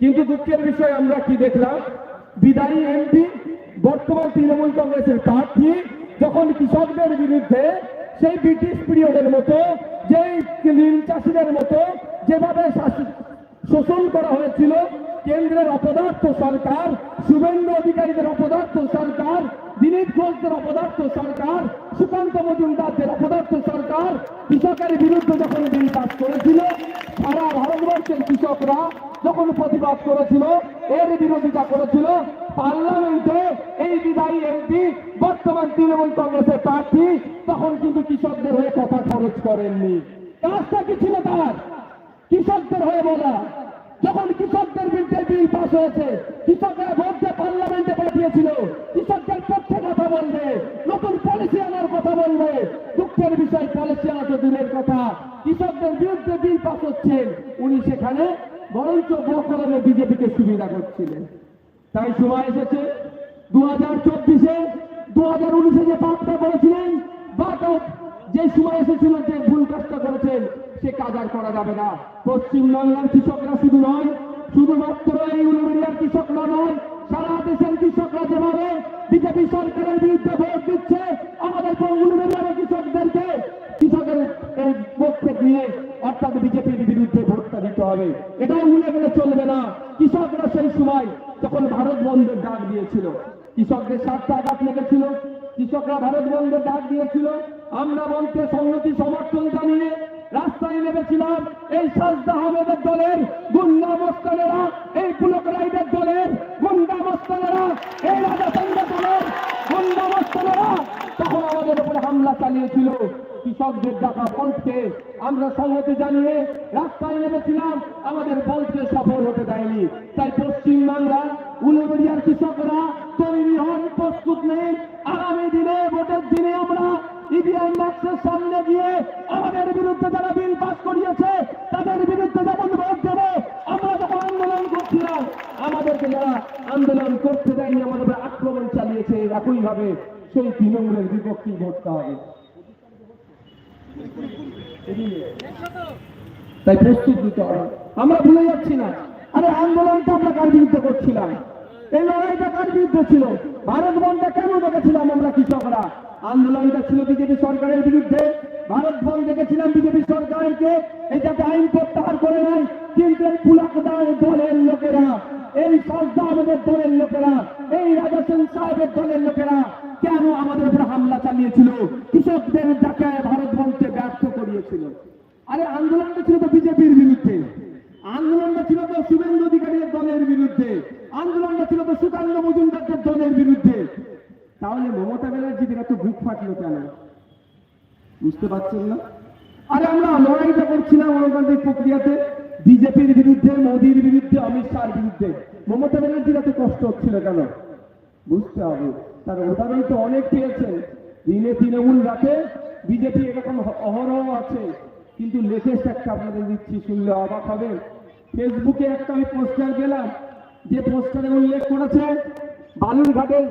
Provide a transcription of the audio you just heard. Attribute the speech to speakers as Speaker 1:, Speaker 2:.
Speaker 1: কিন্তু দুঃখের বিষয়, আমরা কি দেখলাম? বিদায়ী এমপি, বর্তমান তৃণমূল কংগ্রেসের প্রার্থী, যখন কৃষকদের বিরুদ্ধে সেই ব্রিটিশ পিরিয়ডের মতো, যেই নীল চাষিদের মতো, যেভাবে শোষণ করা হয়েছিল, কেন্দ্রের অপদার্থ সরকার, শুভেন্দু অধিকারীদের অপদার্থ সরকার, দিলীপ ঘোষদের অপদার্থ সরকার, সুকান্ত মজুমদারদের অপদার্থ সরকার, কৃষকের বিরুদ্ধে যখন সারা কৃষকরা যখন প্রতিবাদ করেছিল, এর বিরোধিতা করেছিল, পার্লামেন্টে এই বিদায়ী এমপি, বর্তমান তৃণমূল কংগ্রেসের প্রার্থী, তখন কিন্তু কৃষকদের হয়ে কথা খরচ করেননি। কাজটা কি ছিল তার? কৃষকদের হয়ে বলা। যখন কৃষকদের বিরুদ্ধে বিল পাস হয়েছে, কৃষকরা ভোট দিয়ে পার্লামেন্টে পাঠিয়েছিল। কৃষকদের পক্ষে কথা বলবে, নতুন পলিসি আনার কথা বলবে। দুঃখের বিষয় পলিসি আনা তো দূরের কথা। কৃষকদের বিরুদ্ধে বিল পাস হচ্ছে উনি সেখানে বরঞ্চ গোকরণে বিজেপিকে সুবিধা করছিলেন। তাই সময় এসেছে দু হাজার চব্বিশে দু হাজার উনিশে যে পাপটা করেছিলেন বা তো- যে সময় এসেছিল যে ভুল কাজটা করেছেন, সে কাজ আর করা যাবে না। পশ্চিমবাংলার কৃষকরা শুধু নয়, শুধুমাত্র এই উলুবেড়িয়ার কৃষকরা নয়, সারা দেশের কৃষকরা যেভাবে বিজেপি সরকারের বিরুদ্ধে ভোট দিচ্ছে, আমাদের কৃষকদেরকে কৃষকের পক্ষে নিয়ে অর্থাৎ বিজেপির বিরুদ্ধে ভোটটা দিতে হবে। এটাও ভুলে গেলে চলবে না। কৃষকরা সেই সময় যখন ভারত বন্ধের ডাক দিয়েছিল, কৃষকদের স্বার্থে আঘাত লেগেছিল, কৃষকরা ভারত বন্ধের ডাক দিয়েছিল। আমরা বলতে সংহতি সমর্থন জানিয়ে রাস্তায় নেমেছিলাম। এই সাজদা আহমেদের দলের গুন্ডা মস্তানেরা, এই পুলক রাইডের দলের গুন্ডা মস্তানেরা, এই রাজা সঙ্গে দলের গুন্ডা মস্তানেরা তখন আমাদের উপরে হামলা চালিয়েছিল। কৃষকদের ডাকা বন্ধকে আমরা সংহতি জানিয়ে রাস্তায় নেমেছিলাম, আমাদের বন্ধকে সফল হতে দেয়নি। তাই পশ্চিমবাংলার উলুবেড়িয়ার কৃষকরা তৈরি হন, প্রস্তুত নেই। আগামী দিনে, ভোটের দিনে আমরা সামনে গিয়ে আমাদের বিরুদ্ধে যারা বিল পাস করিয়েছে, তাদের বিরুদ্ধে যেমন ভোট দেবে, আমরা যখন আন্দোলন করছিলাম, আমাদেরকে যারা আন্দোলন করতে দেয়নি, আমাদের আক্রমণ চালিয়েছে, একইভাবে সেই তৃণমূলের বিপক্ষে ভোটতে হবে। তাই প্রস্তুত নিতে হবে। আমরা ভুলে যাচ্ছি না। আরে আন্দোলনটা আমরা কার বিরুদ্ধে করছিলাম? এই লড়াইটা কার বিরুদ্ধে ছিল? ভারত বন্ধে কেন দেখেছিলাম আমরা কৃষকরা? আন্দোলনটা ছিল বিজেপি সরকারের বিরুদ্ধে। ভারত বন্ধ দেখেছিলাম বিজেপি সরকারকে। এটাকে আইন প্রত্যাহার করে নেয়। কিন্তু এই পুলাকদার দলের লোকেরা, এই সজদা আমাদের দলের লোকেরা, এই রাজা সাহেবের দলের লোকেরা কেন আমাদের উপরে হামলা চালিয়েছিল? কৃষকদের যাকে ভারত বন্ধকে ব্যর্থ করিয়েছিল আরে আন্দোলনটা ছিল তো বিজেপির বিরুদ্ধে। আন্দোলনটা ছিল তো শুভেন্দু অধিকারীর দলের বিরুদ্ধে। আন্দোলনটা ছিল তো সুকান্ত মজুমদারদের দলের বিরুদ্ধে। তাহলে মমতা ব্যানার্জিদের এত বুক ফাটলো কেন? বুঝতে পারছেন না? আরে আমরা লড়াইটা করছিলাম গণতান্ত্রিক প্রক্রিয়াতে। বিজেপির বিরুদ্ধে, মোদির বিরুদ্ধে, অমিত শাহর বিরুদ্ধে। মমতা ব্যানার্জির এত কষ্ট হচ্ছিল কেন? বুঝতে হবে। তার উদাহরণ তো অনেক পেয়েছে দিনে তৃণমূল রাখে বিজেপি এরকম অহরহ আছে, কিন্তু লেটেস্ট একটা আপনাদের দিচ্ছি, শুনলে অবাক হবে ফেসবুকে একটা আমি পোস্টার গেলাম, যে পোস্টারে উল্লেখ করেছে, বালুরঘাটের